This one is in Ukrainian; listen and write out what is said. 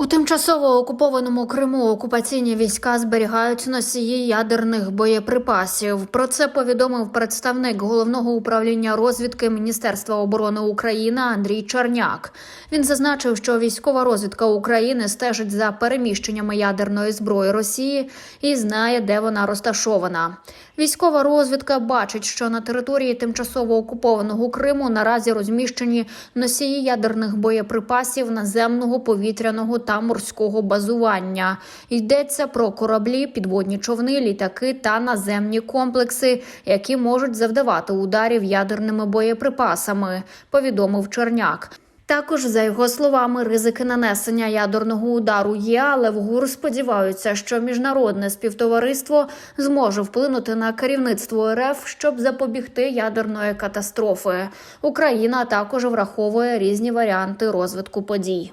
У тимчасово окупованому Криму окупаційні війська зберігають носії ядерних боєприпасів. Про це повідомив представник головного управління розвідки Міністерства оборони України Андрій Чарняк. Він зазначив, що військова розвідка України стежить за переміщеннями ядерної зброї Росії і знає, де вона розташована. Військова розвідка бачить, що на території тимчасово окупованого Криму наразі розміщені носії ядерних боєприпасів наземного повітряного та морського базування. Йдеться про кораблі, підводні човни, літаки та наземні комплекси, які можуть завдавати ударів ядерними боєприпасами, повідомив Черняк. Також, за його словами, ризики нанесення ядерного удару є, але в ГУР сподіваються, що міжнародне співтовариство зможе вплинути на керівництво РФ, щоб запобігти ядерної катастрофи. Україна також враховує різні варіанти розвитку подій.